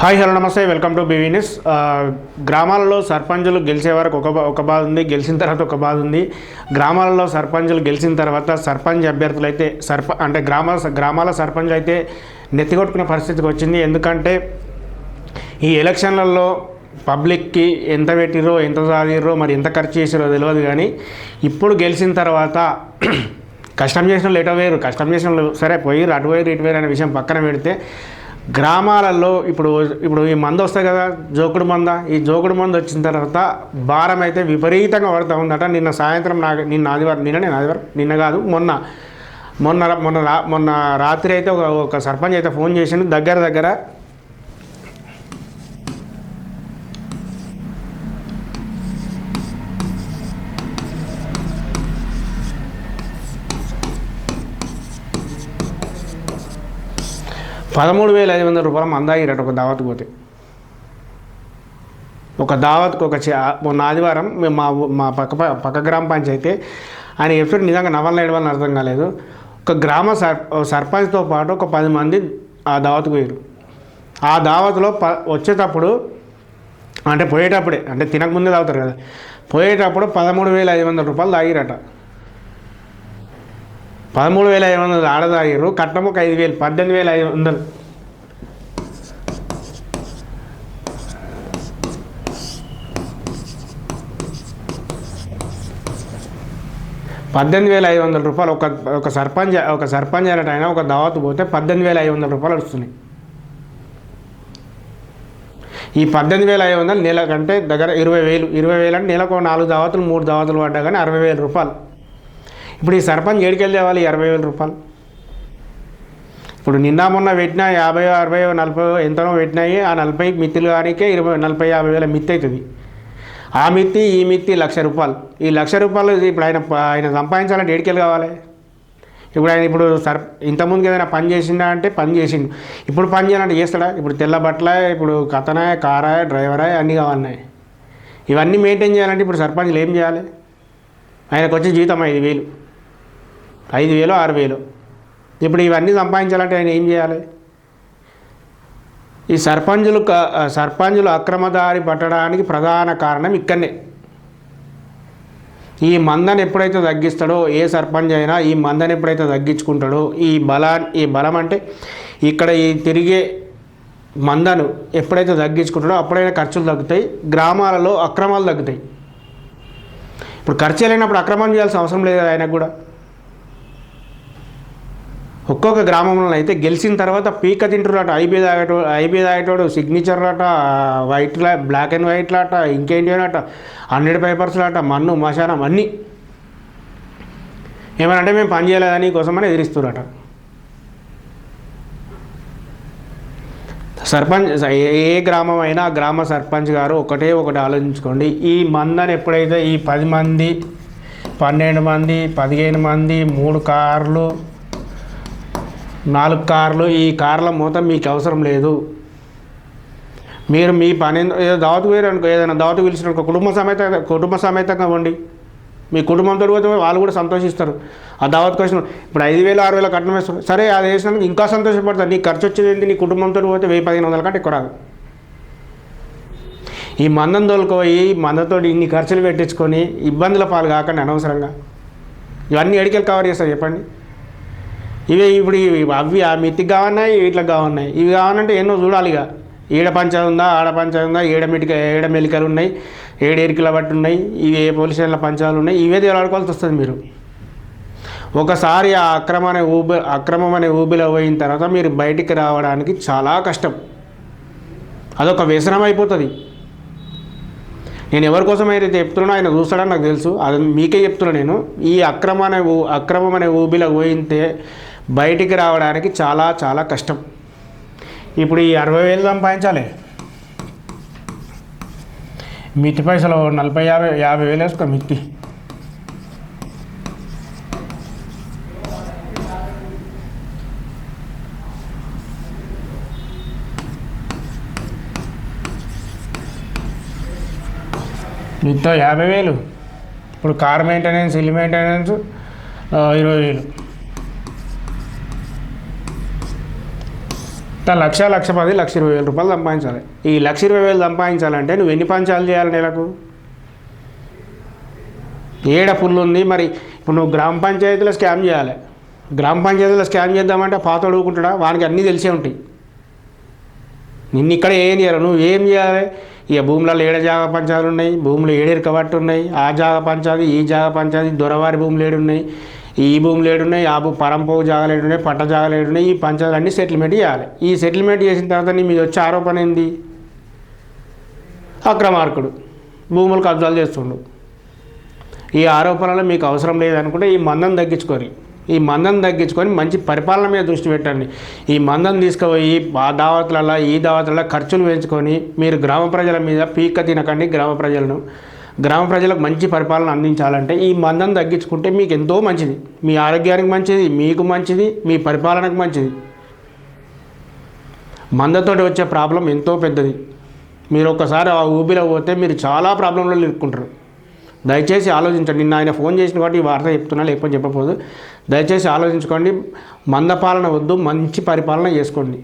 Hi hello namaste. Welcome to BV news. గ్రామాలలో సర్పంచులు గెలిచే వరకు ఒక బా- ఒక బాధ ఉంది గెలిచిన తర్వాత ఒక బాధ ఉంది. గ్రామాలలో సర్పంచులు గెలిచిన తర్వాత సర్పంచ్ అభ్యర్థులు అయితే సర్ప అంటే గ్రామాల గ్రామాల సర్పంచులు అయితే నెత్తికొట్టుకునే పరిస్థితికి వచ్చింది. ఎందుకంటే ఈ ఎలక్షన్లలో పబ్లిక్కి ఎంత పెట్టిరో ఎంత సాధిరో మరి ఎంత ఖర్చు చేసిరో తెలియదు కానీ ఇప్పుడు గెలిచిన తర్వాత కష్టం చేసిన వాళ్ళు ఎటో వేరు కష్టం చేసిన వాళ్ళు సరే పోయి అటు పోయి ఇటు వేరు అనే విషయం పక్కన పెడితే గ్రామాలలో ఇప్పుడు ఇప్పుడు ఈ మందు వస్తాయి కదా జోకుడు మంద. ఈ జోకుడు మందు వచ్చిన తర్వాత భారం అయితే విపరీతంగా పడుతూ ఉందట. నిన్న సాయంత్రం నాకు నిన్న ఆదివారం నిన్న నేను ఆదివారం నిన్న కాదు మొన్న. మొన్న మొన్న రా మొన్న రాత్రి అయితే ఒక ఒక సర్పంచ్ అయితే ఫోన్ చేసిండు. దగ్గర దగ్గర పదమూడు వేల ఐదు వందల రూపాయలు మందాగిరట ఒక దావత్కి పోతే. ఒక దావత్కి ఒక చే- మొన్న ఆదివారం మేము మా మా పక్క ప- పక్క గ్రామ పంచాయతీ ఆయన ఎప్పుడు నిజంగా నవల ఏడవాలని అర్థం కాలేదు. ఒక గ్రామ సర్ సర్పంచ్తో పాటు ఒక పది మంది ఆ దావత్కి పోయారు ఆ దావత్లో ప వచ్చేటప్పుడు అంటే పోయేటప్పుడే అంటే తినకముందే తాగుతారు కదా. పోయేటప్పుడు పదమూడు వేల ఐదు వందల రూపాయలు తాగిరట. పదమూడు వేల ఐదు వందలు ఆడదాగిరు కట్నం ఒక ఐదు వేలు పద్దెనిమిది వేల ఐదు వందలు. పద్దెనిమిది వేల ఐదు వందల రూపాయలు ఒక ఒక సర్పంచ్ ఒక సర్పంచ్ అయినట్టు ఒక దావత్ పోతే పద్దెనిమిది వేల ఐదు వందల రూపాయలు వస్తున్నాయి ఈ పద్దెనిమిది వేల ఐదు వందలు నెల కంటే దగ్గర ఇరవై వేలు ఇరవై వేలు అంటే నెలకు ఒక నాలుగు దావతులు మూడు దావతులు పడ్డా కానీ అరవై వేల రూపాయలు. ఇప్పుడు ఈ సర్పంచ్ ఏడికెళ్ళి తేవాలి? ఇరవై వేల రూపాయలు. ఇప్పుడు నిన్న మొన్న పెట్టిన యాభై అరవై నలభై ఎంతనో పెట్టినాయి. ఆ నలభై మిత్తులు కానికే ఇరవై నలభై యాభై వేల మిత్తి అవుతుంది. ఆ మిత్తి ఈ మిత్తి లక్ష రూపాయలు. ఈ లక్ష రూపాయలు ఇప్పుడు ఆయన ఆయన సంపాదించాలంటే ఏడికెళ్ళి కావాలి? ఇప్పుడు ఆయన ఇప్పుడు సర్ ఇంతకుముందుకు ఏదైనా పని చేసిండా అంటే పని చేసిండు. ఇప్పుడు పని చేయాలంటే చేస్తాడా? ఇప్పుడు తెల్ల బట్టల ఇప్పుడు కథనా కారా డ్రైవరా అన్నీ కావాలన్నాయి. ఇవన్నీ మెయింటైన్ చేయాలంటే ఇప్పుడు సర్పంచ్లు ఏం చేయాలి? ఆయనకు వచ్చే జీతం ఐదు వేలు. ఐదు వేలు ఆరు వేలు. ఇప్పుడు ఇవన్నీ సంపాదించాలంటే ఆయన ఏం చేయాలి? ఈ సర్పంచులు సర్పంచులు అక్రమదారి పట్టడానికి ప్రధాన కారణం ఇక్కడనే. ఈ మందని ఎప్పుడైతే తగ్గిస్తాడో ఏ సర్పంచ్ అయినా ఈ మందని ఎప్పుడైతే తగ్గించుకుంటాడో ఈ బలా ఈ బలం అంటే ఇక్కడ ఈ తిరిగే మందను ఎప్పుడైతే తగ్గించుకుంటాడో అప్పుడైనా ఖర్చులు తగ్గుతాయి గ్రామాలలో అక్రమాలు తగ్గుతాయి. ఇప్పుడు ఖర్చు లేనప్పుడు అక్రమం చేయాల్సిన అవసరం లేదు ఆయనకు కూడా. ఒక్కొక్క గ్రామంలో అయితే గెలిచిన తర్వాత పీక తింటున్నాట ఐబీ తాగేటో ఐబీ తాగేటోడు సిగ్నేచర్లట వైట్ లా బ్లాక్ అండ్ వైట్ లాట ఇంకేంటి అనట హండ్రెడ్ పేపర్స్ లాట మన్ను మశానం అన్నీ. ఏమనంటే మేము పని చేయలేదని కోసమని ఎదిరిస్తున్నారట సర్పంచ్ ఏ- ఏ గ్రామం అయినా గ్రామ సర్పంచ్ గారు ఒకటే ఒకటి ఆలోచించుకోండి. ఈ మందని ఎప్పుడైతే ఈ పది మంది పన్నెండు మంది పదిహేను మంది మూడు కార్లు నాలుగు కార్లు ఈ కార్ల మూత మీకు అవసరం లేదు. మీరు మీ పని ఏదో దావత్ వేరు అనుకో ఏదైనా దావత పిలిచిన కుటుంబ సమేత కుటుంబ సమేతంగా ఉండి మీ కుటుంబంతో పోతే వాళ్ళు కూడా సంతోషిస్తారు. ఆ దావత్కి వచ్చిన ఇప్పుడు ఐదు వేలు ఆరు వేల కట్నం వేస్తారు సరే అది వేసినందుకు ఇంకా సంతోషపడతారు. నీ ఖర్చు వచ్చేది ఏంటి? నీ కుటుంబంతో పోతే వెయ్యి పదిహేను వందల కంటే ఎక్కువ రాదు. ఈ మందం తోలుకోయి మందతో ఇన్ని ఖర్చులు పెట్టించుకొని ఇబ్బందుల పాలు కాకుండా అనవసరంగా. ఇవన్నీ ఎడికెళ్ళి కవర్ చేస్తారు చెప్పండి. ఇవే ఇప్పుడు ఇవి అవి ఆ మిత్తికి కావన్నాయి ఇట్లా కావన్నాయి. ఇవి కావాలంటే ఎన్నో చూడాలి ఇక ఈడ పంచాయతీ ఉందా ఆడ పంచాయతీ ఉందా ఏడ మిటిక ఏడ మెలికలు ఉన్నాయి ఏడు ఎరికల బట్టి ఉన్నాయి ఇవి ఏ పోలీస్ స్టేషన్ల పంచాలు ఉన్నాయి ఇవే తేలాడుకోవాల్సి వస్తుంది మీరు. ఒకసారి ఆ అక్రమ అనే ఊబి అక్రమం అనే ఊబిలో పోయిన తర్వాత మీరు బయటికి రావడానికి చాలా కష్టం. అదొక వ్యసనం అయిపోతుంది. నేను ఎవరి కోసం అయితే చెప్తున్నా ఆయన చూస్తాడని నాకు తెలుసు. అది మీకే చెప్తున్నా నేను. ఈ అక్రమ అనే ఊ అక్రమం అనే ఊబిలో పోయితే బయటికి రావడానికి చాలా చాలా కష్టం. ఇప్పుడు ఈ అరవై వేలు సంపాదించాలి. మిత్తి పైసలు నలభై యాభై యాభై వేలు వేసుకో మిత్తి. మిత్తో యాభై వేలు. ఇప్పుడు కార్ మెయింటెనెన్స్ ఇల్లు మెయింటెనెన్స్ ఇరవై వేలు. తను లక్ష లక్ష పది లక్ష ఇరవై వేల రూపాయలు సంపాదించాలి. ఈ లక్ష ఇరవై వేలు సంపాదించాలంటే నువ్వు ఎన్ని పంచాలు చేయాలి నెలకు? ఏడ పుల్లు ఉంది? మరి ఇప్పుడు నువ్వు గ్రామ పంచాయతీలో స్కామ్ చేయాలి. గ్రామ పంచాయతీలో స్కామ్ చేద్దామంటే పాత అడుగుకుంటాడా వానికి అన్నీ తెలిసే ఉంటాయి. నిన్ను ఇక్కడ ఏం చేయాలి? నువ్వు ఏం చేయాలి? ఇక భూములలో ఏడ జాగ పంచాలు ఉన్నాయి? భూములు ఏడేరు ఉన్నాయి? ఆ జాగ పంచాది ఈ జాగ పంచాది దొరవారి భూములు ఏడున్నాయి? ఈ భూములు ఏడున్నాయి ఆ భూ పరంపోవు జాగాలు ఏడున్నాయి పట్ట జాగాలు ఏడున్నాయి ఈ పంచాలు అన్ని సెటిల్మెంట్ చేయాలి ఈ సెటిల్మెంట్ చేసిన తర్వాత నీ మీద వచ్చే ఆరోపణ ఏంది? అక్రమార్కుడు. భూములు కబ్జాలు చేస్తుండు. ఈ ఆరోపణలు మీకు అవసరం లేదనుకుంటే ఈ మందం తగ్గించుకొని ఈ మందం తగ్గించుకొని మంచి పరిపాలన మీద దృష్టి పెట్టండి. ఈ మందం తీసుకుపోయి ఆ దావతులలో ఈ దావతులలో ఖర్చులు పెంచుకొని మీరు గ్రామ ప్రజల మీద పీక తినకండి గ్రామ ప్రజలను. గ్రామ ప్రజలకు మంచి పరిపాలన అందించాలంటే ఈ మందం తగ్గించుకుంటే మీకు ఎంతో మంచిది. మీ ఆరోగ్యానికి మంచిది మీకు మంచిది మీ పరిపాలనకు మంచిది. మందతోటి వచ్చే ప్రాబ్లం ఎంతో పెద్దది. మీరు ఒక్కసారి ఆ ఊబిలో పోతే మీరు చాలా ప్రాబ్లంలో ఇరుక్కుంటారు. దయచేసి ఆలోచించండి. నిన్న ఆయన ఫోన్ చేసిన కాబట్టి ఈ వార్త చెప్తున్నా లేకపోతే చెప్పకపోదు దయచేసి ఆలోచించుకోండి. మందపాలన వద్దు మంచి పరిపాలన చేసుకోండి.